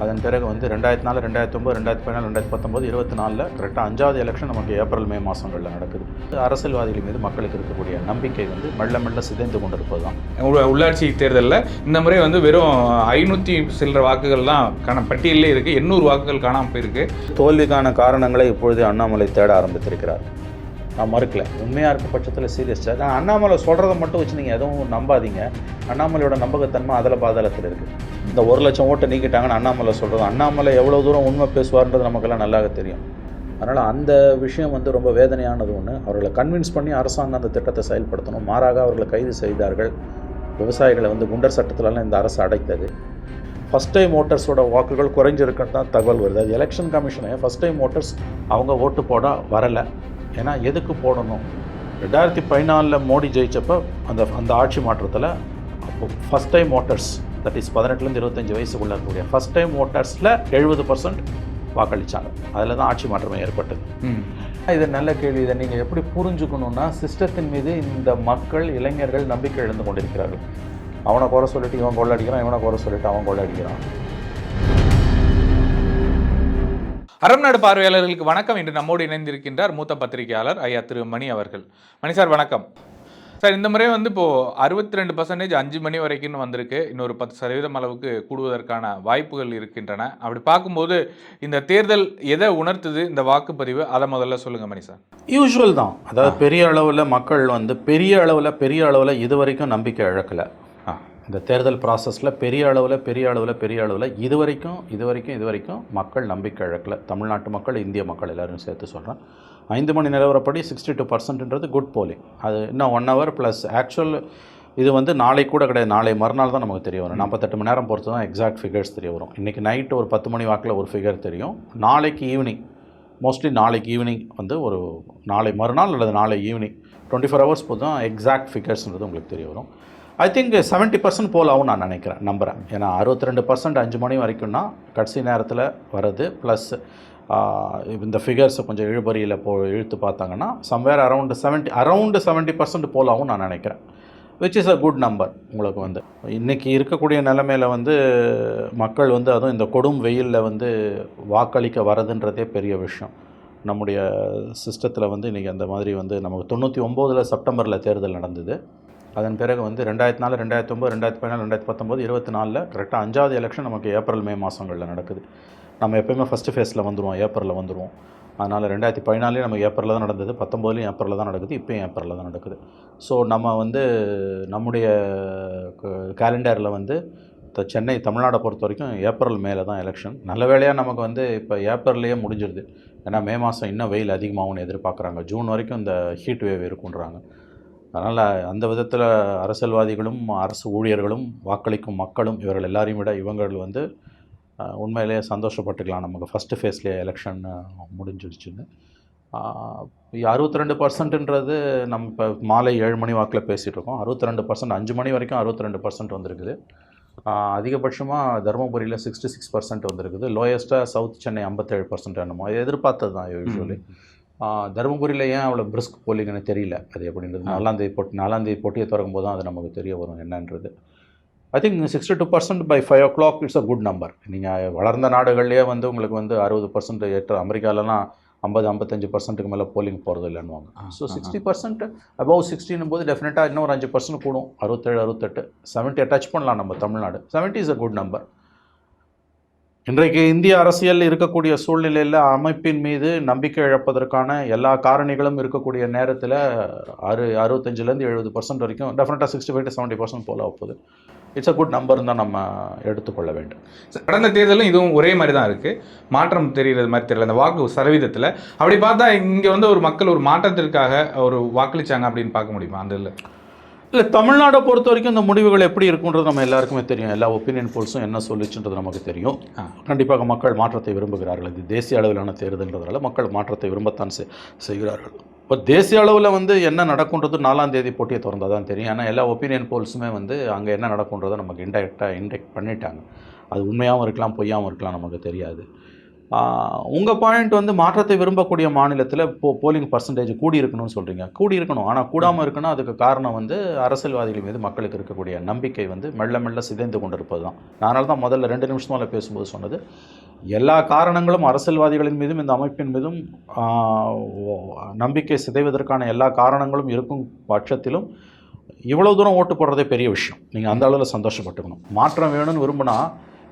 அதன் பிறகு வந்து ரெண்டாயிரத்தி நாலு ரெண்டாயிரத்தி ஒம்பது ரெண்டாயிரத்தி பதினாலு ரெண்டாயிரத்தி பத்தொம்பது இருபத்தி நாலில் கரெக்டாக அஞ்சாவது எலெக்ஷன் நமக்கு ஏப்ரல் மே மாதங்களில் நடக்குது. அரசியல்வாதிகள் மீது மக்களுக்கு இருக்கக்கூடிய நம்பிக்கை வந்து மெல்ல மெல்ல சிதைந்து கொண்டிருப்பது தான் உள்ள- உள்ளாட்சி தேர்தலில் இந்த முறை வந்து வெறும் ஐநூற்றி சில்லற வாக்குகள் தான் காண பட்டியலே இருக்குது எண்ணூறு வாக்குகள் காணாமல் போயிருக்கு. தோல்விக்கான காரணங்களை இப்பொழுது அண்ணாமலை தேட ஆரம்பித்திருக்கிறார். நான் மறுக்கல. உண்மையாக இருக்க பட்சத்தில் சீரியஸ் நான் அண்ணாமலை சொல்கிறத மட்டும் வச்சு நீங்கள் எதுவும் நம்பாதீங்க. அண்ணாமலையோட நம்பகத்தன்மை அதில் பாதாளத்தில் இருக்குது இந்த ஒரு லட்சம் ஓட்டை நீக்கிட்டாங்கன்னு அண்ணாமலை சொல்கிறது அண்ணாமலை எவ்வளோ தூரம் உண்மை பேசுவார்ன்றது நமக்கெல்லாம் நல்லா தெரியும். அதனால் அந்த விஷயம் வந்து ரொம்ப வேதனையானது ஒன்று அவர்களை கன்வின்ஸ் பண்ணி அரசாங்கம் அந்த திட்டத்தை செயல்படுத்தணும். மாறாக அவர்களை கைது செய்தார்கள். விவசாயிகளை வந்து குண்டர் சட்டத்திலலாம் இந்த அரசு அடைத்தது. ஃபஸ்ட் டைம் ஓட்டர்ஸோட வாக்குகள் குறைஞ்சிருக்குன்னு தான் தகவல் வருது. அது எலெக்ஷன் கமிஷனே ஃபஸ்ட் டைம் ஓட்டர்ஸ் அவங்க ஓட்டு போட வரலை. ஏன்னா எதுக்கு போடணும்? ரெண்டாயிரத்தி பதினாலில் மோடி ஜெயிச்சப்போ அந்த அந்த ஆட்சி மாற்றத்தில் அப்போ first time voters that is பதினெட்டுலேருந்து இருபத்தஞ்சி வயசுக்குள்ள இருக்கக்கூடிய ஃபஸ்ட் டைம் ஓட்டர்ஸில் எழுபது பர்சன்ட் வாக்களித்தாங்க அதில் தான் ஆட்சி மாற்றமே ஏற்பட்டது. இது நல்ல கேள்வி. இதை நீங்கள் எப்படி புரிஞ்சுக்கணுன்னா சிஸ்டத்தின் மீது இந்த மக்கள் இளைஞர்கள் நம்பிக்கை இழந்து கொண்டிருக்கிறார்கள். அவனை குறை சொல்லிட்டு இவன் கொள்ளடிக்கிறான் இவனை குறை சொல்லிட்டு அவன் கொள்ளடிக்கிறான் அறம் நாடு பார்வையாளர்களுக்கு வணக்கம். இன்று நம்மோடு இணைந்திருக்கின்றார் மூத்த பத்திரிகையாளர் ஐயா திரு மணி அவர்கள். மணி சார் வணக்கம். சார் இந்த முறை வந்து இப்போ அறுபத்தி ரெண்டு பர்சன்டேஜ் அஞ்சு மணி வரைக்கும் வந்திருக்கு. இன்னொரு பத்து சதவீதம் அளவுக்கு கூடுவதற்கான வாய்ப்புகள் இருக்கின்றன. அப்படி பார்க்கும்போது இந்த தேர்தல் எதை உணர்த்துது? இந்த வாக்குப்பதிவு அதை முதல்ல சொல்லுங்க மணி சார். யூஷுவல் தான். அதாவது பெரிய அளவில் மக்கள் வந்து பெரிய அளவில் பெரிய அளவில் இது வரைக்கும் நம்பிக்கை இழக்கலை. இந்த தேர்தல் ப்ராசஸில் பெரிய அளவில் பெரிய அளவில் பெரிய அளவில் இது வரைக்கும் இது வரைக்கும் இது வரைக்கும் மக்கள் நம்பிக்கை இழக்கலை. தமிழ்நாட்டு மக்கள் இந்திய மக்கள் எல்லாரும் சேர்த்து சொல்கிறேன் ஐந்து மணி நிலவரப்படி சிக்ஸ்டி டூ பர்சன்ட்ன்றது குட் போலிங் அது இன்னும் ஒன் ஹவர் ப்ளஸ் ஆக்சுவல் இது வந்து நாளை கூட கிடையாது. நாளை மறுநாள் தான் நமக்கு தெரிய வரும். நாற்பத்தெட்டு மணி நேரம் பொறுத்து தான் எக்ஸாக்ட் ஃபிகர்ஸ் தெரிய வரும். இன்றைக்கி நைட்டு ஒரு பத்து மணி வாக்கில் ஒரு ஃபிகர் தெரியும். நாளைக்கு ஈவினிங் மோஸ்ட்லி நாளைக்கு ஈவினிங் வந்து ஒரு நாளை மறுநாள் அல்லது நாளை ஈவினிங் டுவெண்ட்டி ஃபோர் ஹவர்ஸ் போதும் எக்ஸாக்ட் ஃபிகர்ஸ்ன்றது உங்களுக்கு தெரிய வரும். I think seventy percent poll ஆகும் நான் நினைக்கிறேன் நம்புகிறேன் ஏன்னா அறுபத்தி ரெண்டு பர்சன்ட் அஞ்சு மணி வரைக்கும்னா கடைசி நேரத்தில் வர்றது ப்ளஸ் இந்த ஃபிகர்ஸை கொஞ்சம் இழுபறியில் போ இழுத்து பார்த்தாங்கன்னா somewhere around seventy around seventy percent போலாகவும் நான் நினைக்கிறேன். Which is a good number உங்களுக்கு வந்து. இன்றைக்கி இருக்கக்கூடிய நிலமையில் வந்து மக்கள் வந்து அதுவும் இந்த கொடும் வெயிலில் வந்து வாக்களிக்க வரதுன்றதே பெரிய விஷயம். நம்முடைய சிஸ்டத்தில் வந்து இன்றைக்கி அந்த மாதிரி வந்து நமக்கு தொண்ணூற்றி ஒம்போதில் செப்டம்பரில் தேர்தல் நடந்தது. அதன் பிறகு வந்து ரெண்டாயிரத்தி நாலு ரெண்டாயிரத்தி ஒம்பது ரெண்டாயிரத்தி பதினாலு ரெண்டாயிரத்தி பத்தொம்போது இருபத்தி நாலில் கரெக்டாக அஞ்சாவது எலெக்ஷன் நமக்கு ஏப்ரல் மே மாதங்களில் நடக்குது. நம்ம எப்போயுமே ஃபஸ்ட்டு ஃபேஸில் வந்துடுவோம் ஏப்ரலில் வந்துடுவோம் அதனால் ரெண்டாயிரத்தி பதினாலே நமக்கு ஏப்ரலில் தான் நடந்தது பத்தொம்போதுலையும் ஏப்ரலில் தான் நடக்குது இப்போயும் ஏப்ரலில் தான் நடக்குது. ஸோ நம்ம வந்து நம்முடைய கேலண்டரில் வந்து த- சென்னை தமிழ்நாடை பொறுத்த வரைக்கும் ஏப்ரல் மேலே தான் எலெக்ஷன் நல்ல வேலையாக நமக்கு வந்து இப்போ ஏப்ரல்லையே முடிஞ்சிருது. ஏன்னா மே மாதம் இன்னும் வெயில் அதிகமாகும்னு எதிர்பார்க்குறாங்க. ஜூன் வரைக்கும் இந்த ஹீட் வேவ் இருக்குன்றாங்க. அதனால் அந்த விதத்தில் அரசியல்வாதிகளும் அரசு ஊழியர்களும் வாக்களிக்கும் மக்களும் இவர்கள் எல்லாரையும் விட இவங்கள் வந்து உண்மையிலேயே சந்தோஷப்பட்டுக்கலாம். நமக்கு ஃபஸ்ட்டு ஃபேஸ்லேயே எலெக்ஷன் முடிஞ்சிருச்சுன்னு. அறுபத்தி ரெண்டு பர்சன்ட்ன்றது நம்ம இப்போ மாலை ஏழு மணி வாக்கில் பேசிகிட்டு இருக்கோம் அறுபத்தி ரெண்டு பர்சன்ட் அஞ்சு மணி வரைக்கும் அறுபத்தி ரெண்டு பர்சன்ட் வந்திருக்குது அதிகபட்சமாக தருமபுரியில் சிக்ஸ்டி சிக்ஸ் பர்சன்ட் வந்திருக்குது லோயஸ்ட்டாக சவுத் சென்னை ஐம்பத்தேழு பர்சன்ட் என்னமோ. எதிர்பார்த்தது தான் யூஸ்வலி தருமபுரியில் ஏன் அவ்வளோ பிரிஸ்க் போலிங்கன்னு தெரியல. அது எப்படின்றது நாலாந்தேதி போட்டி நாலாந்தேதி போட்டியை திறக்கும் போது தான் அது நமக்கு தெரிய வரும் என்னன்றது. I think sixty two percent by five o'clock it's a good number நீங்கள் வளர்ந்த நாடுகள்லேயே வந்து உங்களுக்கு வந்து அறுபது பர்சன்ட் ஏற்ற அமெரிக்காலலாம் ஐம்பது ஐம்பத்தஞ்சு பர்சன்ட்டுக்கு மேலே போலிங் போகிறது இல்லைன்னுவாங்க so sixty percent above sixteen போது டெஃபினட்டாக இன்னும் ஒரு அஞ்சு பர்சன்ட் கூடும். அறுபத்தேழு அறுபத்தெட்டு செவன்ட்டியை டச் பண்ணலாம் நம்ம Tamil Nadu. Seventy is a good number இன்றைக்கு இந்திய அரசியல் இருக்கக்கூடிய சூழ்நிலையில் அமைப்பின் மீது நம்பிக்கை இழப்பதற்கான எல்லா காரணிகளும் இருக்கக்கூடிய நேரத்தில் அறு அறுபத்தஞ்சிலேருந்து எழுபது பர்சன்ட் வரைக்கும் டெஃபினட்டாக sixty five to seventy percent போல போகுது. இட்ஸ் அ குட் நம்பர் தான் நம்ம எடுத்துக்கொள்ள வேண்டும். கடந்த தேர்தலும் இதுவும் ஒரே மாதிரி தான் இருக்குது மாற்றம் தெரிகிறது மாதிரி தெரியல. அந்த வாக்கு சதவீதத்தில் அப்படி பார்த்தா இங்கே வந்து ஒரு மக்கள் ஒரு மாற்றத்திற்காக ஒரு வாக்களிச்சாங்க அப்படின்னு பார்க்க முடியுமா? அந்த இல்லை இல்லை தமிழ்நாடை பொறுத்த வரைக்கும் இந்த முடிவுகள் எப்படி இருக்குன்றது நம்ம எல்லாருக்குமே தெரியும். எல்லா ஒப்பீனியன் போல்ஸும் என்ன சொல்லிச்சுன்றது நமக்கு தெரியும். கண்டிப்பாக மக்கள் மாற்றத்தை விரும்புகிறார்கள். இது தேசிய அளவிலான தேர்தல்ன்றதால மக்கள் மாற்றத்தை விரும்பத்தான் செய்- செய்கிறார்கள். இப்போ தேசிய அளவில் வந்து என்ன நடக்குன்றது நாலாம் தேதி போட்டியை திறந்தால் தான் தெரியும். ஏன்னா எல்லா ஒப்பீனியன் போல்ஸுமே வந்து அங்கே என்ன நடக்குன்றதை நமக்கு இன்டெரக்டாக இன்டெக்ட் பண்ணிட்டாங்க. அது உண்மையாகவும் இருக்கலாம் பொய்யாகவும் இருக்கலாம் நமக்கு தெரியாது. உங்கள் பாயிண்ட் வந்து மாற்றத்தை விரும்பக்கூடிய மாநிலத்தில் போ போலிங் பர்சன்டேஜ் கூடி இருக்கணும்னு சொல்கிறீங்க கூடி இருக்கணும். ஆனால் கூடாமல் இருக்கணும் அதுக்கு காரணம் வந்து அரசியல்வாதிகள் மீது மக்களுக்கு இருக்கக்கூடிய நம்பிக்கை வந்து மெல்ல மெல்ல சிதைந்து கொண்டிருப்பது தான் அதனால தான் முதல்ல ரெண்டு நிமிஷமால பேசும்போது சொன்னது. எல்லா காரணங்களும் அரசியல்வாதிகளின் மீதும் இந்த அமைப்பின் மீதும் நம்பிக்கை சிதைவதற்கான எல்லா காரணங்களும் இருக்கும் பட்சத்திலும் இவ்வளோ தூரம் ஓட்டு போடுறதே பெரிய விஷயம். நீங்கள் அந்த அளவில் சந்தோஷப்பட்டுக்கணும். மாற்றம் வேணும்னு விரும்பினா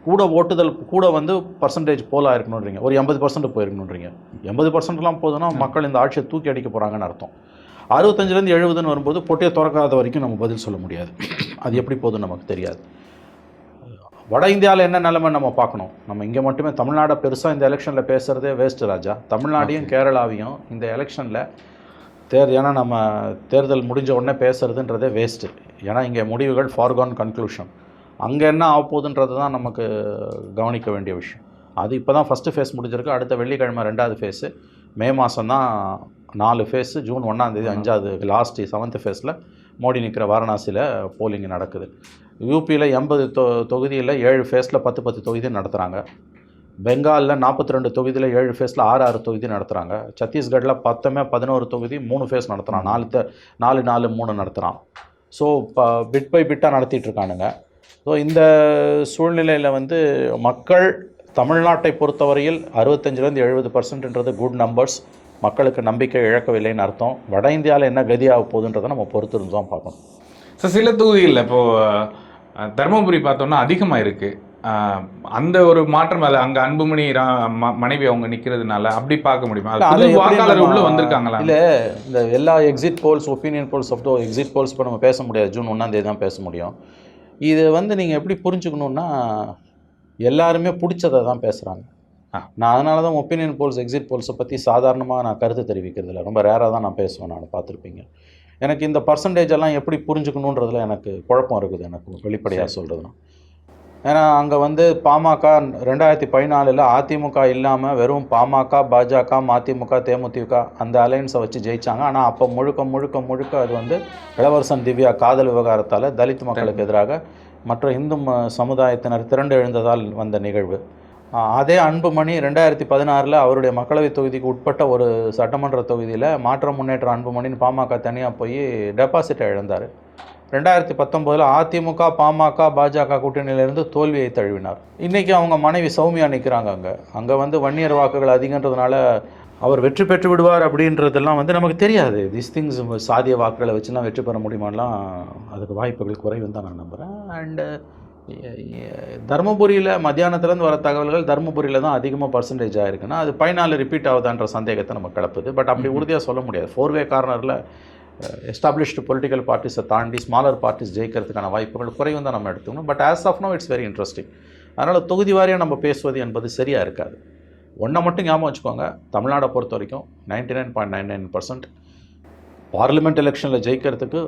கூட ஓட்டுதல் கூட வந்து பர்சன்டேஜ் போலாக இருக்கணுன்றீங்க ஒரு எண்பது பர்சன்ட் போயிருக்கணுன்றீங்க எண்பது பர்சன்ட்லாம் போதுன்னா மக்கள் இந்த ஆட்சியை தூக்கி அடிக்க போகிறாங்கன்னு அர்த்தம். அறுபத்தஞ்சிலேருந்து எழுபதுன்னு வரும்போது பொட்டியை திறக்காத வரைக்கும் நம்ம பதில் சொல்ல முடியாது. அது எப்படி போகுதுன்னு நமக்கு தெரியாது. வட இந்தியாவில் என்ன நிலைமை நம்ம பார்க்கணும்? நம்ம இங்கே மட்டுமே தமிழ்நாடை பெருசாக இந்த எலெக்ஷனில் பேசுகிறதே வேஸ்ட் ராஜா. தமிழ்நாடையும் கேரளாவையும் இந்த எலெக்ஷனில் தேர் ஏன்னா நம்ம தேர்தல் முடிஞ்ச உடனே பேசுறதுன்றதே வேஸ்ட்டு ஏன்னா இங்கே முடிவுகள் ஃபார்கான் கன்க்ளூஷன் அங்கே என்ன ஆகப்போகுதுன்றது தான் நமக்கு கவனிக்க வேண்டிய விஷயம். அது இப்போ தான் ஃபஸ்ட்டு ஃபேஸ் முடிஞ்சிருக்கு. அடுத்த வெள்ளிக்கிழமை ரெண்டாவது ஃபேஸு மே மாதம் தான் நாலு ஃபேஸு ஜூன் ஒன்றாந்தேதி அஞ்சாவது லாஸ்ட் செவன்த் ஃபேஸில் மோடி நிற்கிற வாரணாசியில் போலிங் நடக்குது. யூபியில் எண்பது தொ தொகுதியில் ஏழு ஃபேஸில் பத்து பத்து தொகுதி நடத்துகிறாங்க பெங்காலில் நாற்பத்தி ரெண்டு தொகுதியில் ஏழு ஃபேஸில் ஆறு ஆறு தொகுதி நடத்துகிறாங்க சத்தீஸ்கட்டில் பத்துமே பதினோரு தொகுதி மூணு ஃபேஸ் நடத்துகிறான் நாலு த நாலு நாலு மூணு நடத்துகிறான் ஸோ இப்போ பிட் பை பிட்டாக நடத்திட்டு இருக்கானுங்க. ஸோ இந்த சூழ்நிலையில் வந்து மக்கள் தமிழ்நாட்டை பொறுத்தவரையில் அறுபத்தஞ்சிலேருந்து எழுபது பர்சன்ட்ன்றது குட் நம்பர்ஸ் மக்களுக்கு நம்பிக்கை இழக்கவில்லைன்னு அர்த்தம். வட இந்தியாவில் என்ன கதியாக போகுதுன்றதை நம்ம பொறுத்து இருந்து தான் பார்க்கணும். ஸோ சில தொகுதிகளில் இப்போ அஹ், தருமபுரி பார்த்தோம்னா அதிகமாக இருக்கு அஹ், அந்த ஒரு மாற்றம் அதில் அங்கே அன்புமணி மனைவி அவங்க நிற்கிறதுனால அப்படி பார்க்க முடியுமா? அது அதை வாக்காளர் உள்ள வந்திருக்காங்களா? இல்ல இந்த எல்லா exit polls opinion polls of exit polls இப்போ நம்ம பேச முடியாது. ஜூன் ஒன்றாம் தேதி தான் பேச முடியும். இது வந்து நீங்கள் எப்படி புரிஞ்சுக்கணுன்னா எல்லாருமே பிடிச்சதை தான் பேசுகிறாங்க. நான் அதனால தான் ஒப்பீனியன் போல்ஸ் எக்ஸிட் போல்ஸை பற்றி சாதாரணமாக நான் கருத்து தெரிவிக்கிறது இல்லை. ரொம்ப ரேராக தான் நான் பேசுவேன் நான் பார்த்துருப்பீங்க. எனக்கு இந்த பர்சன்டேஜ் எல்லாம் எப்படி புரிஞ்சுக்கணுன்றதுல எனக்கு குழப்பம் இருக்குது எனக்கு வெளிப்படையாக சொல்கிறதுனா ஏன்னா அங்கே வந்து பாமக ரெண்டாயிரத்தி பதினாலில் அதிமுக இல்லாமல் வெறும் பாமக பாஜக மதிமுக தேமுதிக அந்த அலையன்ஸை வச்சு ஜெயிச்சாங்க. ஆனால் அப்போ முழுக்க முழுக்க முழுக்க அது வந்து இளவரசன் திவ்யா காதல் விவகாரத்தால் தலித் மக்களுக்கு எதிராக மற்ற இந்து சமுதாயத்தினர் திரண்டு எழுந்ததால் வந்த நிகழ்வு. அதே அன்புமணி ரெண்டாயிரத்தி பதினாறில் அவருடைய மக்களவைத் தொகுதிக்கு உட்பட்ட ஒரு சட்டமன்ற தொகுதியில் மாற்ற முன்னேற்ற அன்புமணின்னு பாமக தனியாக போய் டெபாசிட்டை இழந்தார். ரெண்டாயிரத்தி பத்தொம்போதில் அதிமுக பாமக பாஜக கூட்டணியிலிருந்து தோல்வியை தழுவினார். இன்றைக்கி அவங்க மனைவி சௌமியா நிற்கிறாங்க அங்கே. அங்கே வந்து வன்னியர் வாக்குகள் அதிகன்றதுனால அவர் வெற்றி பெற்று விடுவார் அப்படின்றதெல்லாம் வந்து நமக்கு தெரியாது. திஸ் திங்ஸ் சாதிய வாக்குகளை வச்சுலாம் வெற்றி பெற முடியுமாலாம் அதுக்கு வாய்ப்புகள் குறைவுன்னு தான் நான் நம்புகிறேன் அண்டு தருமபுரியில் மத்தியானத்துலேருந்து வர தகவல்கள் தருமபுரியில் தான் அதிகமாக பர்சன்டேஜ் ஆயிருக்குன்னா அது பதினாலு ரிப்பீட் ஆகுதான்ற சந்தேகத்தை நம்ம கிளப்புது. பட் அப்படி உறுதியாக சொல்ல முடியாது. ஃபோர்வே கார்னரில் எஸ்டாப்ளிஷ்டு பொலிட்டிக்கல் பார்ட்டிஸை தாண்டி ஸ்மாலர் பார்ட்டிஸ் ஜெயிக்கிறதுக்கான வாய்ப்புகள் குறைவும் தான் நம்ம எடுத்துக்கணும். But as of now it's very interesting அதனால் தொகுதி வாரியாக நம்ம பேசுவது என்பது சரியாக இருக்காது. ஒன்றை மட்டும் ஞாபகம் வச்சுக்கோங்க. தமிழ்நாடை பொறுத்த வரைக்கும் ninety nine point nine nine percent parliament எலெக்ஷனில் ஜெயிக்கிறதுக்கு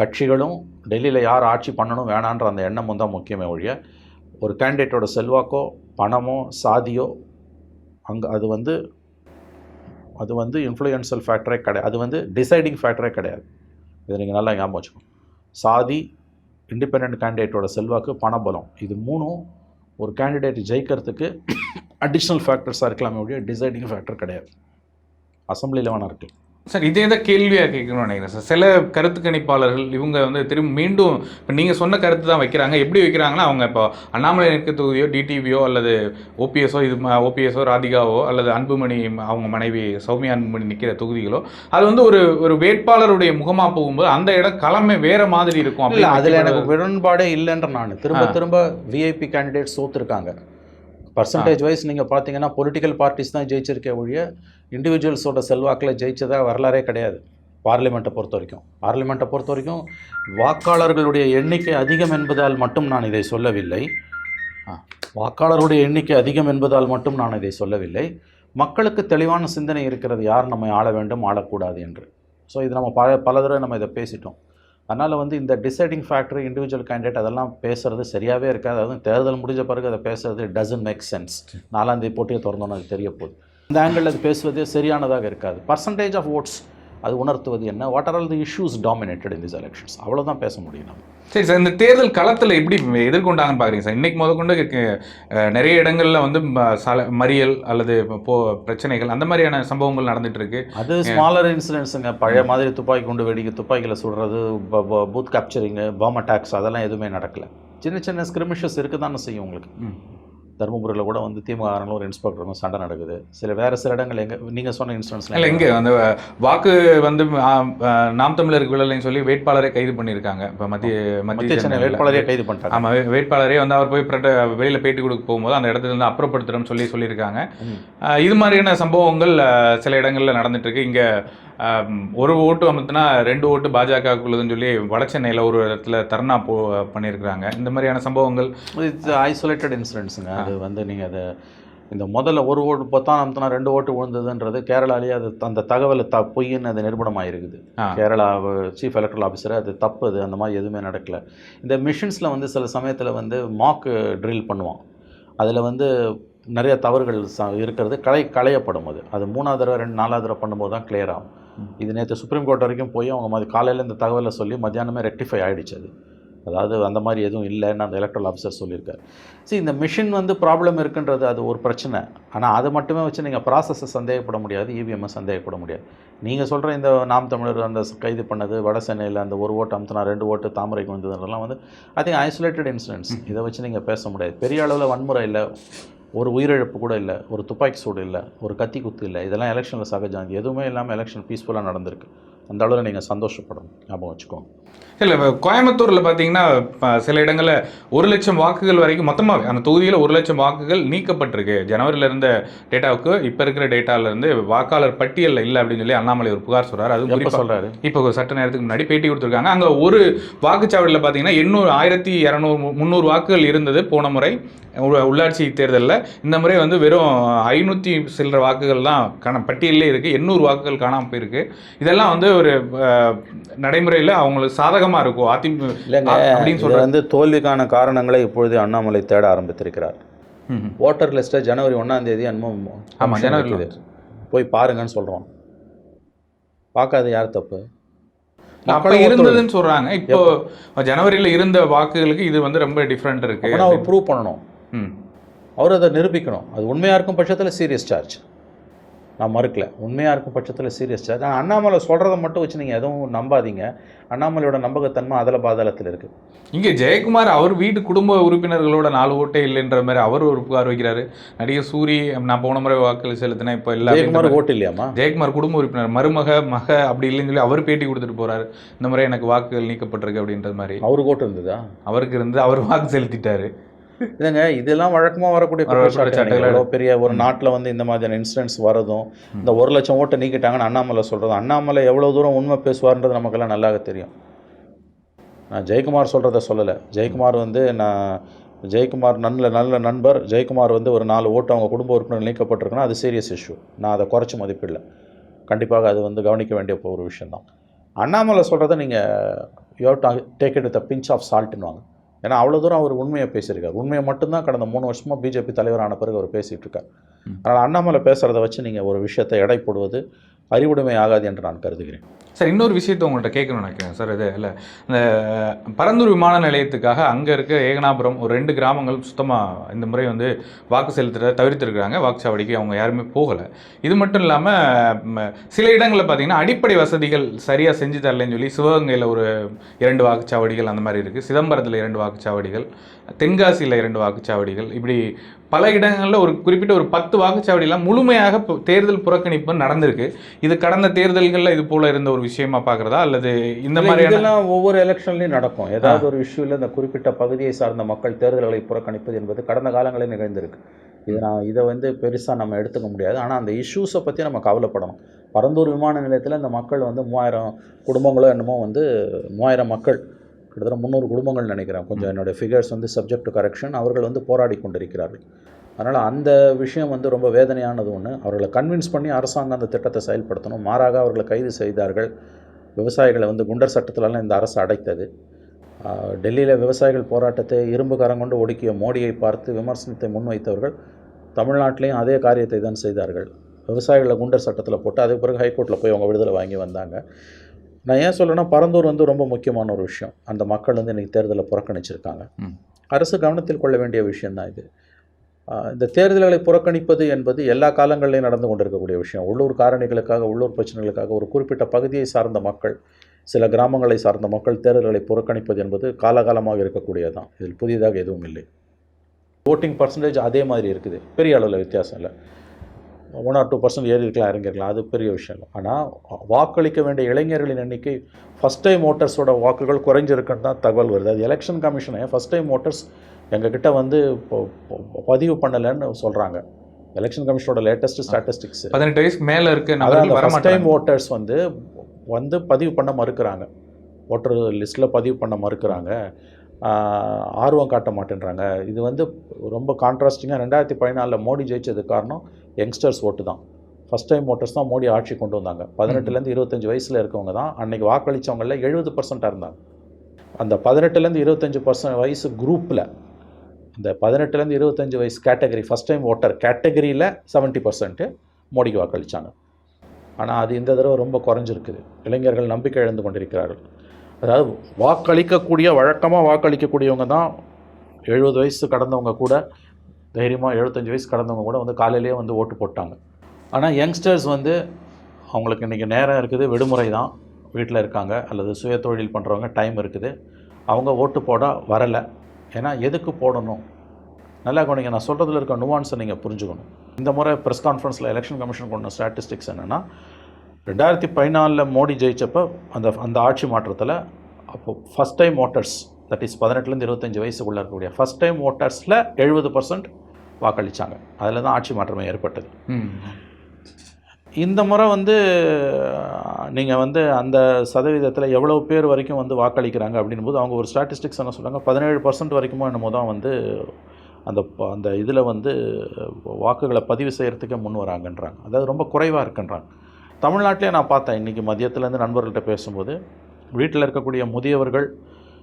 கட்சிகளும் டெல்லியில் யார் ஆட்சி பண்ணணும் வேணான்ற அந்த எண்ணமும் தான் முக்கியமே ஒழிய ஒரு கேண்டிடேட்டோட செல்வாக்கோ பணமோ சாதியோ அங்கே அது வந்து அது வந்து இன்ஃப்ளூயன்சல் ஃபேக்டரே கிடையாது அது வந்து டிசைடிங் ஃபேக்டரே கிடையாது. இதை நீங்கள் நல்லா ஞாபகம் வச்சுக்கணும். சாதி இண்டிபெண்ட் கேண்டிடேட்டோட செல்வாக்கு பணபலம் இது மூணும் ஒரு கேண்டிடேட் ஜெயிக்கிறதுக்கு அடிஷ்னல் ஃபேக்டர்ஸாக இருக்கலாமே ஒழிய டிசைடிங் ஃபேக்டர் கிடையாது. அசம்பிளியில் வேணால் இருக்கலாம். சார் இதே தான் கேள்வியாக கேட்கணும்னு நினைக்கிறேன் சார் சில கருத்து கணிப்பாளர்கள் இவங்க வந்து திரும்ப மீண்டும் இப்போ நீங்கள் சொன்ன கருத்து தான் வைக்கிறாங்க எப்படி வைக்கிறாங்கன்னா அவங்க இப்போ அண்ணாமலை நிற்க தொகுதியோ டிடிவியோ அல்லது ஓபிஎஸோ இது ஓபிஎஸோ ராதிகாவோ அல்லது அன்புமணி அவங்க மனைவி சௌமியா அன்புமணி நிற்கிற தொகுதிகளோ அது வந்து ஒரு ஒரு வேட்பாளருடைய முகமாக போகும்போது அந்த இடம் களமே வேற மாதிரி இருக்கும் இல்லை அப்படின்னு அதில். எனக்கு உடன்பாடே இல்லைன்ற நான் திரும்ப. திரும்ப விஐபி கேண்டிடேட் சோத்துருக்காங்க பர்சன்டேஜ் வைஸ் நீங்கள் பார்த்தீங்கன்னா பொலிட்டிக்கல் பார்ட்டிஸ் தான் ஜெயிச்சிருக்கே ஒழிய இண்டிவிஜுவல்ஸோட செல்வாக்கில் ஜெயிச்சதா வரலாறே கிடையாது. பார்லிமெண்ட்டை பொறுத்த வரைக்கும். பார்லிமெண்ட்டை பொறுத்த வரைக்கும் வாக்காளர்களுடைய எண்ணிக்கை அதிகம் என்பதால் மட்டும் நான் இதை சொல்லவில்லை. வாக்காளருடைய எண்ணிக்கை அதிகம் என்பதால் மட்டும் நான் இதை சொல்லவில்லை. மக்களுக்கு தெளிவான சிந்தனை இருக்கிறது யார் நம்மை ஆள வேண்டும் ஆளக்கூடாது என்று. ஸோ இது நம்ம பல பல தடவை நம்ம இதை பேசிட்டோம். அதனால் வந்து இந்த டிசைடிங் ஃபேக்டர் இண்டிவிஜுவல் கேண்டிடேட் அதெல்லாம் பேசுகிறது சரியாகவே இருக்காது. அதுவும் தேர்தல் முடிஞ்ச பிறகு அதை பேசுறது டசன்ட் மேக் சென்ஸ் நாலாந்தேதி போட்டியை திறந்தோன்னு அது தெரிய போகுது. இந்த ஆங்கிளில் அது பேசுவதே சரியானதாக இருக்காது. பர்சன்டேஜ் ஆஃப் ஓட்ஸ் அது உணர்த்துவது என்ன? What are all the issues dominated in this elections அவ்வளோதான் பேச முடியும் நம்ம. சரி சார் இந்த தேர்தல் களத்தில் எப்படி எதிர்கொண்டாங்கன்னு பார்க்குறீங்க சார்? இன்னைக்கு முதற்கொண்டு நிறைய இடங்கள்ல வந்து சால மறியல் அல்லது போ பிரச்சனைகள் அந்த மாதிரியான சம்பவங்கள் நடந்துட்டு இருக்கு. அது ஸ்மாலர் இன்சிடென்ட்ஸுங்க பழைய மாதிரி துப்பாக்கி கொண்டு வெடிக்க துப்பாக்கியில் சுடுறது பூத் கேப்சரிங்கு பாம் அட்டாக்ஸ் அதெல்லாம் எதுவுமே நடக்கல. சின்ன சின்ன ஸ்கிரிமிஷஸ் இருக்க தானே செய்யும் உங்களுக்கு. தருமபுரியில் கூட வந்து திமுக ஒரு இன்ஸ்பெக்டருக்கும் சண்டை நடக்குது. சில வேறு சில இடங்கள் எங்கே நீங்கள் சொன்ன இல்லை இன்சிடென்ட்ஸ்லாம் இங்கே அந்த வாக்கு வந்து நாம் தமிழருக்கு விழலைன்னு சொல்லி வேட்பாளரை கைது பண்ணியிருக்காங்க. இப்போ மத்திய மத்திய சென்னை வேட்பாளரையே கைது பண்ணிட்டாங்க. ஆமாம் வேட்பாளரே வந்து அவர் போய் வெளியில் பேட்டி கொடுக்க போகும்போது அந்த இடத்துல இருந்து அப்புறப்படுத்துறோம்னு சொல்லி சொல்லியிருக்காங்க. இது மாதிரியான சம்பவங்கள் சில இடங்களில் நடந்துட்டு இருக்கு இங்கே ஒரு ஓட்டு அமர்த்தினா ரெண்டு ஓட்டு பாஜகக்குள்ளதுன்னு சொல்லி வட சென்னையில் ஒரு இடத்துல தர்ணா போ பண்ணியிருக்கிறாங்க. இந்த மாதிரியான சம்பவங்கள் இட்ஸ் ஐசோலேட்டட் இன்சிடென்ட்ஸுங்க அது வந்து நீங்கள் அதை இந்த முதல்ல ஒரு ஓட்டு பொத்தான் அமுத்தினா ரெண்டு ஓட்டு விழுந்ததுன்றது கேரளாலேயே அது அந்த தகவல் த பொய்ன்னு அது நிரூபணமாக இருக்குது ஆ. கேரளா சீஃப் எலக்ட்ரல் ஆஃபீஸர் அது தப்பு அது அந்த மாதிரி எதுவுமே நடக்கல. இந்த மிஷின்ஸில் வந்து சில சமயத்தில் வந்து மாக் ட்ரில் பண்ணுவான். அதில் வந்து நிறைய தவறுகள் ச இருக்கிறது. களை களையப்படும் அது. அது மூணாவது தடவை ரெண்டு நாலாவது தடவை பண்ணும்போது தான் clear ஆகும். இது நேற்று சுப்ரீம் கோர்ட் வரைக்கும் போய் அவங்க மாதிரி காலையில் இந்த தகவலை சொல்லி மத்தியானமே ரெக்டிஃபை ஆயிடுச்சு அது. அதாவது அந்த மாதிரி எதுவும் இல்லைன்னு அந்த எலக்ட்ரல் ஆஃபீஸர் சொல்லியிருக்காரு. See இந்த மிஷின் வந்து ப்ராப்ளம் இருக்குன்றது அது ஒரு பிரச்சனை. ஆனால் அதை மட்டுமே வச்சு நீங்கள் ப்ராசஸை சந்தேகப்பட முடியாது E இவிஎம்மை சந்தேகப்பட முடியாது. நீங்கள் சொல்கிற இந்த நாம் தமிழர் அந்த கைது பண்ணது வட சென்னையில் அந்த ஒரு ஓட்டு அமுத்தினா ரெண்டு ஓட்டு தாமரைக்கு வந்ததுன்றலாம் வந்து ஐ திங்க் ஐசோலேட்டட் இன்சிடென்ட்ஸ் இதை வச்சு நீங்கள் பேச முடியாது. பெரிய அளவில் வன்முறை இல்லை. ஒரு உயிரிழப்பு கூட இல்லை ஒரு துப்பாக்கி சூடு இல்லை ஒரு கத்தி குத்து இல்லை இதெல்லாம் எலெக்ஷனில் சகஜம் எதுவுமே இல்லாமல் எலெக்ஷன் பீஸ்ஃபுல்லாக நடந்திருக்கு. அந்த அளவில் நீங்கள் சந்தோஷப்படணும். ஞாபகம் வச்சுக்கோங்க. இல்லை இப்போ கோயம்புத்தூரில் பார்த்தீங்கன்னா சில இடங்களில் ஒரு லட்சம் வாக்குகள் வரைக்கும் மொத்தமாக அந்த தொகுதியில் ஒரு லட்சம் வாக்குகள் நீக்கப்பட்டிருக்கு. ஜனவரியில் இருந்த டேட்டாவுக்கு இப்போ இருக்கிற டேட்டால இருந்து வாக்காளர் பட்டியலில் இல்லை அப்படின்னு சொல்லி அண்ணாமலை ஒரு புகார் சொல்றாரு. அது குறிப்பாக சொல்கிறாரு இப்போ சட்ட நேரத்துக்கு முன்னாடி பேட்டி கொடுத்துருக்காங்க. அங்கே ஒரு வாக்குச்சாவடியில் பார்த்தீங்கன்னா எண்ணூறு ஆயிரத்தி இரநூறு முந்நூறு வாக்குகள் இருந்தது போன முறை. உள்ள- உள்ளாட்சி தேர்தலில். இந்த முறை வந்து வெறும் ஐநூற்றி சில்லற வாக்குகள் தான் காண பட்டியலே இருக்குது எண்ணூறு வாக்குகள் காணாமல் போயிருக்கு. இதெல்லாம் வந்து ஒரு நடைமுறையில் அவங்களுக்கு சாதகமாக இருக்கும். அதிமுக அப்படின்னு இது சொல்கிறாங்க வந்து தோல்விக்கான காரணங்களை இப்பொழுது அண்ணாமலை தேட ஆரம்பித்திருக்கிறார். ஓட்டர் லிஸ்ட்டை ஜனவரி ஒன்றாம் தேதி அன்மம் ஆமா, ஜனவரில இருக்குது. போய் பாருங்கன்னு சொல்கிறோம் பார்க்காது யார் தப்பு? அப்போ. இருந்ததுன்னு சொல்கிறாங்க இப்போ ஜனவரியில் இருந்த வாக்குகளுக்கு இது வந்து ரொம்ப டிஃப்ரெண்ட் இருக்கு. அப்பனா அவர் ப்ரூவ் பண்ணணும். அவர் அதை நிரூபிக்கணும். அது உண்மையாக இருக்கும் பட்சத்தில் சீரியஸ் சார்ஜ் நான் மறுக்கல. உண்மையாக இருக்கும் பட்சத்தில் சீரியஸ் சார்ஜ் ஆனால் அண்ணாமலை சொல்கிறத மட்டும் வச்சு நீங்கள் எதுவும் நம்பாதீங்க. அண்ணாமலையோட நம்பகத்தன்மை அதில் பாதாளத்தில் இருக்குது இங்கே ஜெயக்குமார் அவர் வீட்டு குடும்ப உறுப்பினர்களோட நாலு ஓட்டே இல்லைன்ற மாதிரி அவர் ஒரு புகார் வைக்கிறாரு. நடிகர் சூரி நான் போன முறை வாக்கள் செலுத்தினேன் இப்போ இல்லை ஜெயக்குமார். ஓட்டு இல்லையாமா ஜெயக்குமார் குடும்ப உறுப்பினர் மருமக மக அப்படி இல்லைன்னு சொல்லி அவர் பேட்டி கொடுத்துட்டு போறாரு. இந்த முறை எனக்கு வாக்குகள் நீக்கப்பட்டிருக்கு அப்படின்ற மாதிரி. அவருக்கு ஓட்டு இருந்ததா? அவருக்கு இருந்து அவர் வாக்கு செலுத்திட்டாரு. இல்லைங்க இதெல்லாம் வழக்கமாக வரக்கூடிய. எவ்வளோ பெரிய ஒரு நாட்டில் வந்து இந்த மாதிரியான இன்சிடென்ட்ஸ் வரதும் இந்த ஒரு லட்சம் ஓட்டை நீக்கிட்டாங்கன்னு அண்ணாமலை சொல்கிறதும் அண்ணாமலை எவ்வளோ தூரம் உண்மை பேசுவார்ன்றது நமக்கெல்லாம் நல்லாவே தெரியும். நான் ஜெயக்குமார் சொல்கிறத சொல்லலை. ஜெயக்குமார் வந்து நான் ஜெயக்குமார் நல்ல நல்ல நண்பர். ஜெயக்குமார் வந்து ஒரு நாலு ஓட்டு அவங்க குடும்ப உறுப்பினர் நீக்கப்பட்டிருக்குன்னா அது சீரியஸ் இஷ்யூ நான் அதை குறைச்சி மதிப்பிடல. கண்டிப்பாக அது வந்து கவனிக்க வேண்டிய ஒரு விஷயந்தான் அண்ணாமலை சொல்கிறத நீங்கள் you to take it with pinch of சால்ட்னுவாங்க ஏன்னா அவ்வளோ தூரம் அவர் உண்மையை பேசியிருக்கார். உண்மையை மட்டும்தான் கடந்த மூணு வருஷமாக பிஜேபி தலைவரான பிறகு அவர் பேசிகிட்டு இருக்கார் அதனால் அண்ணாமலை பேசுகிறத வச்சு நீங்கள் ஒரு விஷயத்தை எடை போடுவது அறிவுடைமை ஆகாது என்று நான் கருதுகிறேன். சார் இன்னொரு விஷயத்தை உங்கள்கிட்ட கேட்கணும்னு நினைக்கிறேன். சார் இது இல்லை. இந்த பரந்தூர் விமான நிலையத்துக்காக அங்கே இருக்க ஏகனாபுரம் ஒரு ரெண்டு கிராமங்கள் சுத்தமாக இந்த முறை வந்து வாக்கு செலுத்துறதை தவிர்த்துருக்குறாங்க. வாக்குச்சாவடிக்கு அவங்க யாருமே போகலை. இது மட்டும் இல்லாமல் சில இடங்களில் பார்த்தீங்கன்னா அடிப்படை வசதிகள் சரியாக செஞ்சு தரலைன்னு சொல்லி சிவகங்கையில் ஒரு இரண்டு வாக்குச்சாவடிகள் அந்த மாதிரி இருக்குது சிதம்பரத்தில் இரண்டு வாக்குச்சாவடிகள் தென்காசியில் இரண்டு வாக்குச்சாவடிகள். இப்படி பல இடங்களில் ஒரு குறிப்பிட்ட ஒரு பத்து வாக்குச்சாவடியெல்லாம் முழுமையாக தேர்தல் புறக்கணிப்பு நடந்திருக்கு. இது கடந்த தேர்தல்களில் இது போல இருந்த ஒரு விஷயம். பார்க்குறதா? அல்லது இந்த மாதிரியான இதெல்லாம் ஒவ்வொரு எலெக்ஷன்லையும் நடக்கும். ஏதாவது ஒரு இஷ்யூவில் இந்த குறிப்பிட்ட பகுதியை சார்ந்த மக்கள் தேர்தல்களை புறக்கணிப்பது என்பது கடந்த காலங்களில் நிகழ்ந்திருக்கு. இது நான் இதை வந்து பெருசாக நம்ம எடுத்துக்க முடியாது. ஆனால் அந்த இஷ்யூஸை பற்றி நம்ம கவலைப்படணும். பரந்தூர் விமான நிலையத்தில் இந்த மக்கள் வந்து மூவாயிரம் குடும்பங்களோ என்னமோ வந்து மூவாயிரம் மக்கள் கிட்டத்தட்ட முந்நூறு குடும்பங்கள் நினைக்கிறேன். கொஞ்சம் என்னுடைய ஃபிகர்ஸ் வந்து சப்ஜெக்ட் டு கரெக்ஷன் அவர்கள் வந்து போராடி கொண்டிருக்கிறார்கள். அதனால் அந்த விஷயம் வந்து ரொம்ப வேதனையானது ஒன்று அவர்களை கன்வின்ஸ் பண்ணி அரசாங்கம் அந்த திட்டத்தை செயல்படுத்தணும். மாறாக அவர்களை கைது செய்தார்கள். விவசாயிகளை வந்து குண்டர் சட்டத்திலலாம் இந்த அரசு அடைத்தது. டெல்லியில் விவசாயிகள் போராட்டத்தை இரும்பு கரம் கொண்டு ஒடுக்கிய மோடியை பார்த்து விமர்சனத்தை முன்வைத்தவர்கள் தமிழ்நாட்டிலையும் அதே காரியத்தை தான் செய்தார்கள். விவசாயிகளை குண்டர் சட்டத்தில் போட்டு அதுக்கு பிறகு ஹைகோர்ட்டில் போய் அவங்க விடுதலை வாங்கி வந்தாங்க. நான் ஏன் சொல்கிறேன்னா பரந்தூர் வந்து ரொம்ப முக்கியமான ஒரு விஷயம். அந்த மக்கள் வந்து இன்றைக்கி தேர்தலை புறக்கணிச்சிருக்காங்க. அரசு கவனத்தில் கொள்ள வேண்டிய விஷயம்தான் இது. இந்த தேர்தல்களை புறக்கணிப்பது என்பது எல்லா காலங்களிலையும் நடந்து கொண்டிருக்கக்கூடிய விஷயம். உள்ளூர் காரணிகளுக்காக உள்ளூர் பிரச்சனைகளுக்காக ஒரு குறிப்பிட்ட பகுதியை சார்ந்த மக்கள் சில கிராமங்களை சார்ந்த மக்கள் தேர்தல்களை புறக்கணிப்பது என்பது காலகாலமாக இருக்கக்கூடியதுதான். இதில் புதிதாக எதுவும் இல்லை. ஓட்டிங் பர்சன்டேஜ் அதே மாதிரி இருக்குது. பெரிய அளவில் வித்தியாசம் இல்லை. ஒன் ஆர் டூ பர்சன்ட் ஏறி இருக்கலாம் இறங்கிருக்கலாம் அது பெரிய விஷயம் இல்லை. ஆனால் வாக்களிக்க வேண்டிய இளைஞர்களின் எண்ணிக்கை ஃபஸ்ட் டைம் ஓட்டர்ஸோட வாக்குகள் குறைஞ்சிருக்குன்னு தான் தகவல் வருது. அது எலெக்ஷன் கமிஷனை ஃபஸ்ட் டைம் ஓட்டர்ஸ் எங்ககிட்ட வந்து பதிவு பண்ணலைன்னு சொல்கிறாங்க எலெக்ஷன் கமிஷனோட லேட்டஸ்ட் ஸ்டாட்டிஸ்டிக்ஸ் பதினெட்டு வயசுக்கு மேல இருக்கு ஃபஸ்ட் டைம் ஓட்டர்ஸ் வந்து வந்து பதிவு பண்ண மறுக்கிறாங்க. ஓட்டர் லிஸ்ட்டில் பதிவு பண்ண மறுக்கிறாங்க. ஆர்வம் காட்ட மாட்டேன்றாங்க. இது வந்து ரொம்ப கான்ட்ராஸ்டிங்காக ரெண்டாயிரத்தி பதினாலில் மோடி ஜெயிச்சதுக்கு காரணம் யங்ஸ்டர்ஸ் ஓட்டு தான். ஃபஸ்ட் டைம் ஓட்டர்ஸ் தான் மோடி ஆட்சி கொண்டு வந்தாங்க. பதினெட்டுலேருந்து இருபத்தஞ்சி வயசில் இருக்கவங்க தான் அன்றைக்கி வாக்களித்தவங்களில் எழுபது பர்சண்ட்டாக இருந்தாங்க. அந்த பதினெட்டுலேருந்து இருபத்தஞ்சி பர்சன்ட் வயசு குரூப்பில் இந்த பதினெட்டுலேருந்து இருபத்தஞ்சி வயசு கேட்டகரி ஃபஸ்ட் டைம் ஓட்டர் கேட்டகரியில் செவன்ட்டி பர்சன்ட்டு மோடிக்கு வாக்களித்தாங்க ஆனால் அது இந்த தடவை ரொம்ப குறைஞ்சிருக்குது. இளைஞர்கள் நம்பிக்கை இழந்து கொண்டிருக்கிறார்கள். அதாவது வாக்களிக்கக்கூடிய வழக்கமாக வாக்களிக்கக்கூடியவங்க தான் எழுபது வயசு கடந்தவங்க கூட தைரியமாக எழுபத்தஞ்சு வயசு கடந்தவங்க கூட வந்து காலையிலேயே வந்து ஓட்டு போட்டாங்க. ஆனால் யங்ஸ்டர்ஸ் வந்து அவங்களுக்கு இன்றைக்கி நேரம் இருக்குது விடுமுறை தான். வீட்டில் இருக்காங்க அல்லது சுய தொழில் பண்ணுறவங்க டைம் இருக்குது. அவங்க ஓட்டு போட வரலை. ஏன்னா எதுக்கு போடணும்? நல்லா கவனிங்க நான் சொல்கிறதுல இருக்க நுவான்ஸை நீங்கள் புரிஞ்சுக்கணும். இந்த முறை ப்ரெஸ் கான்ஃபரன்ஸில் எலெக்ஷன் கமிஷன் கொண்ட ஸ்டாட்டிஸ்டிக்ஸ் என்னென்னா ரெண்டாயிரத்தி பதினாலில் மோடி ஜெயித்தப்போ அந்த அந்த ஆட்சி மாற்றத்தில் அப்போ first time voters that is பதினெட்டுலேருந்து இருபத்தஞ்சி வயசுக்குள்ளே இருக்கக்கூடிய ஃபஸ்ட் டைம் ஓட்டர்ஸில் எழுபது பர்சன்ட் வாக்களித்தாங்க அதில் தான் ஆட்சி மாற்றமே ஏற்பட்டது. இந்த முறை வந்து நீங்கள் வந்து அந்த சதவீதத்தில் எவ்வளோ பேர் வரைக்கும் வந்து வாக்களிக்கிறாங்க அப்படின்னும் போது அவங்க ஒரு ஸ்டாட்டிஸ்டிக்ஸ் என்ன சொல்கிறாங்க பதினேழு பர்சன்ட் வரைக்குமோ என்னமோ தான் வந்து அந்த ப- அந்த இதில் வந்து வாக்குகளை பதிவு செய்கிறதுக்கே முன் வராங்கன்றாங்க. அதாவது ரொம்ப குறைவாக இருக்குன்றாங்க. தமிழ்நாட்டிலே நான் பார்த்தேன் இன்றைக்கி மதியத்துலேருந்து நண்பர்கள்ட்ட பேசும்போது வீட்டில் இருக்கக்கூடிய முதியவர்கள்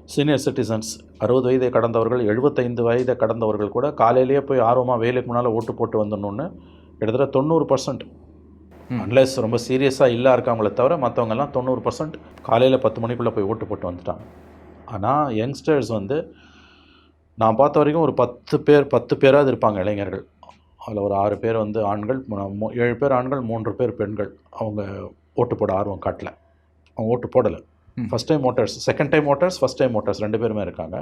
சீனியர் சிட்டிசன்ஸ் அறுபது வயதை கடந்தவர்கள் எழுபத்தைந்து வயதை கடந்தவர்கள் கூட காலையிலேயே போய் ஆர்வமாக வேலைக்கு முன்னால் ஓட்டு போட்டு வந்துடணுன்னு கிட்டத்தட்ட தொண்ணூறு பர்சன்ட் அன்லெஸ் ரொம்ப சீரியஸாக இல்லை இருக்காங்களே தவிர மற்றவங்கெல்லாம் தொண்ணூறு பர்சன்ட் காலையில் பத்து மணிக்குள்ளே போய் ஓட்டு போட்டு வந்துட்டாங்க. ஆனால் யங்ஸ்டர்ஸ் வந்து நான் பார்த்த வரைக்கும் ஒரு பத்து பேர் பத்து பேராவது இருப்பாங்க இளைஞர்கள். அதில் ஒரு ஆறு பேர் வந்து ஆண்கள் ஏழு பேர் ஆண்கள் மூன்று பேர் பெண்கள். அவங்க ஓட்டு போட ஆர்வம் காட்டல. அவங்க ஓட்டு போடலை. First time voters second time voters first time voters ரெண்டு பேருமே இருக்காங்க.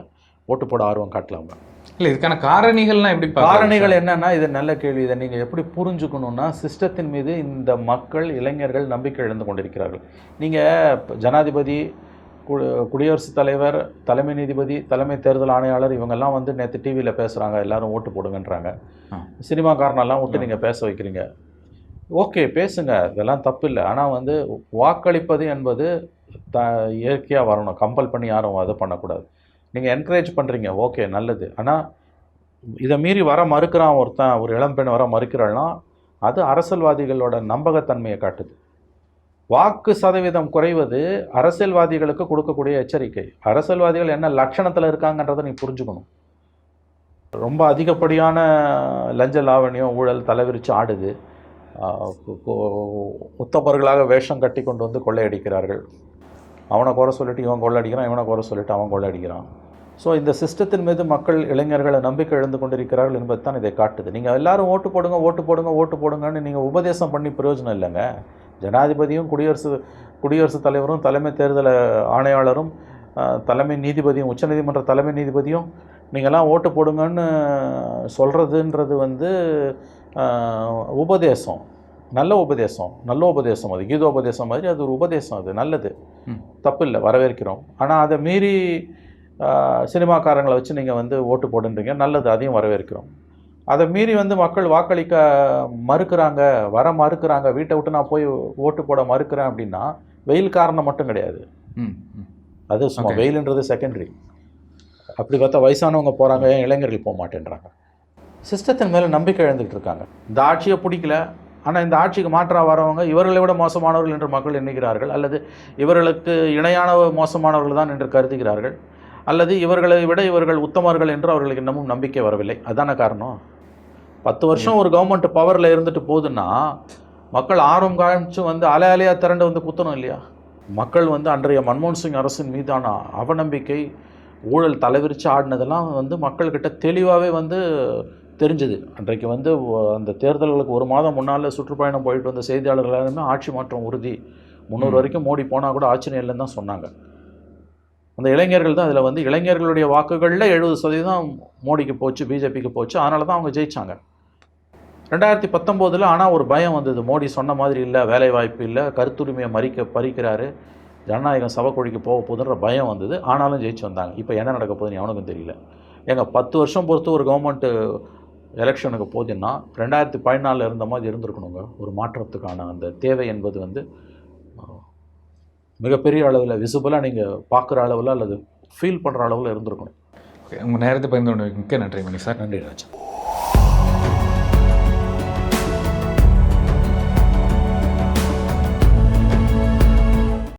ஓட்டு போட ஆர்வம் காட்டல அவங்க. இல்ல இதுக்கான காரணிகள்லாம் எப்படி காரணிகள் என்னன்னா இது நல்ல கேள்வி. இதை நீங்கள் எப்படி புரிஞ்சுக்கணும்னா சிஸ்டத்தின் மீது இந்த மக்கள் இளைஞர்கள் நம்பிக்கை இழந்து கொண்டிருக்கிறார்கள். நீங்கள் ஜனாதிபதி குடியரசுத் தலைவர் தலைமை நீதிபதி தலைமை தேர்தல் ஆணையாளர் இவங்கெல்லாம் வந்து நேற்று டிவியில் பேசுகிறாங்க எல்லாரும் ஓட்டு போடுங்கன்றாங்க. சினிமாக்காரனெல்லாம் விட்டு. நீங்கள் பேச வைக்கிறீங்க. ஓகே பேசுங்க. இதெல்லாம் தப்பு இல்லை. ஆனால் வந்து வாக்களிப்பது என்பது த இயற்கையாக வரணும். கம்பல் பண்ணி யாரும் அதை பண்ணக்கூடாது. நீங்கள் என்கரேஜ் பண்ணுறீங்க ஓகே நல்லது. ஆனால் இதை மீறி வர மறுக்கிறான் ஒருத்தன் ஒரு இளம்பெண் வர மறுக்கிறாள்னா அது அரசியல்வாதிகளோட நம்பகத்தன்மையை காட்டுது. வாக்கு சதவீதம் குறைவது அரசியல்வாதிகளுக்கு கொடுக்கக்கூடிய எச்சரிக்கை. அரசியல்வாதிகள் என்ன லட்சணத்தில் இருக்காங்கன்றதை நீ புரிஞ்சுக்கணும். ரொம்ப அதிகப்படியான லஞ்ச லாவணியம் ஊழல் தலைவிரிச்சு ஆடுது. உத்தப்பர்களாக வேஷம் கட்டி கொண்டு வந்து கொள்ளையடிக்கிறார்கள். அவனை குறை சொல்லிட்டு இவன் கொள்ளையடிக்கிறான் இவனை குறை சொல்லிட்டு அவன் கொள்ளையடிக்கிறான் ஸோ இந்த சிஸ்டத்தின் மீது மக்கள் இளைஞர்களை நம்பிக்கை இழந்து கொண்டிருக்கிறார்கள் என்பது தான் இதை காட்டுது. நீங்கள் எல்லோரும் ஓட்டு போடுங்க ஓட்டு போடுங்க ஓட்டு போடுங்கன்னு நீங்கள் உபதேசம் பண்ணி பிரயோஜனம் இல்லைங்க. ஜனாதிபதியும் குடியரசு குடியரசுத் தலைவரும் தலைமை தேர்தல் ஆணையாளரும் தலைமை நீதிபதியும் உச்சநீதிமன்ற தலைமை நீதிபதியும் நீங்கள்லாம் ஓட்டு போடுங்கன்னு சொல்கிறதுன்றது வந்து உபதேசம். நல்ல உபதேசம் நல்ல உபதேசம் அது. கீதோபதேசம் மாதிரி அது ஒரு உபதேசம் அது நல்லது. தப்பு இல்லை வரவேற்கிறோம். ஆனால் அதை மீறி சினிமாக்காரங்களை வச்சு நீங்கள் வந்து ஓட்டு போடுன்றீங்க நல்லது அதையும் வரவேற்கிறோம். அதை மீறி வந்து மக்கள் வாக்களிக்க மறுக்கிறாங்க வர மறுக்கிறாங்க வீட்டை விட்டு நான் போய் ஓட்டு போட மறுக்கிறேன் அப்படின்னா வெயில் காரணம் மட்டும் கிடையாது. அது சும்மா. வெயிலுன்றது செகண்டரி அப்படி பார்த்தா வயசானவங்க போகிறாங்க ஏன் இளைஞர்கள் போக மாட்டேன்றாங்க? சிஸ்டத்தின் மேலே நம்பிக்கை இழந்துட்டு இருக்காங்க. இந்த ஆட்சியை பிடிக்கல ஆனால் இந்த ஆட்சிக்கு மாற்றாக வரவங்க இவர்களை விட மோசமானவர்கள் என்று மக்கள் எண்ணுகிறார்கள். அல்லது இவர்களுக்கு இணையான மோசமானவர்கள் தான் என்று கருதுகிறார்கள். அல்லது இவர்களை விட இவர்கள் உத்தமர்கள் என்று அவர்களுக்கு இன்னமும் நம்பிக்கை வரவில்லை. அதான காரணம்? பத்து வருஷம் ஒரு கவர்மெண்ட் பவரில் இருந்துட்டு போகுதுன்னா மக்கள் ஆர்வம் காமிச்சு வந்து அலை அலையாக திரண்டு வந்து குத்தணும் இல்லையா? மக்கள் வந்து அன்றைய மன்மோகன் சிங் அரசின் மீதான அவநம்பிக்கை ஊழல் தலைவிரித்து ஆடினதெல்லாம் வந்து மக்கள்கிட்ட தெளிவாகவே வந்து தெரிஞ்சுது. அன்றைக்கு வந்து அந்த தேர்தல்களுக்கு ஒரு மாதம் முன்னால் சுற்றுப்பயணம் போயிட்டு வந்த செய்தியாளர்கள் எல்லாருமே ஆட்சி மாற்றம் உறுதி. முந்நூறு ம். வரைக்கும் மோடி போனால் கூட ஆச்சரியம் இல்லைன்னு தான் சொன்னாங்க. அந்த இளைஞர்கள் தான் இதில் வந்து இளைஞர்களுடைய வாக்குகளில் எழுபது சதவீதம் மோடிக்கு போச்சு பிஜேபிக்கு போச்சு. அதனால தான் அவங்க ஜெயிச்சாங்க. ரெண்டாயிரத்தி பத்தொம்போதில் ஆனால் ஒரு பயம் வந்தது. மோடி சொன்ன மாதிரி இல்லை வேலை வாய்ப்பு இல்லை கருத்துரிமையை மறிக்க பறிக்கிறாரு. ஜனநாயகம் சவக்கொழிக்கு போக போகுதுன்ற பயம் வந்தது. ஆனாலும் ஜெயிச்சு வந்தாங்க. இப்போ என்ன நடக்க போகுதுன்னு எவனுக்கும் தெரியல. ஏங்க பத்து வருஷம் பொறுத்து ஒரு கவர்மெண்ட்டு எலெக்ஷனுக்கு போகுதுன்னா ரெண்டாயிரத்தி பதினாலில் இருந்த மாதிரி இருந்திருக்கணுங்க. ஒரு மாற்றத்துக்கான அந்த தேவை என்பது வந்து மிகப்பெரிய அளவில் விசிபிளாக நீங்கள் பார்க்குற அளவில் அல்லது ஃபீல் பண்ணுற அளவில் இருந்திருக்கணும். உங்கள் நேரத்தை பகிர்ந்து கொண்டு மிக்க நன்றி மணி சார். நன்றி ராஜா.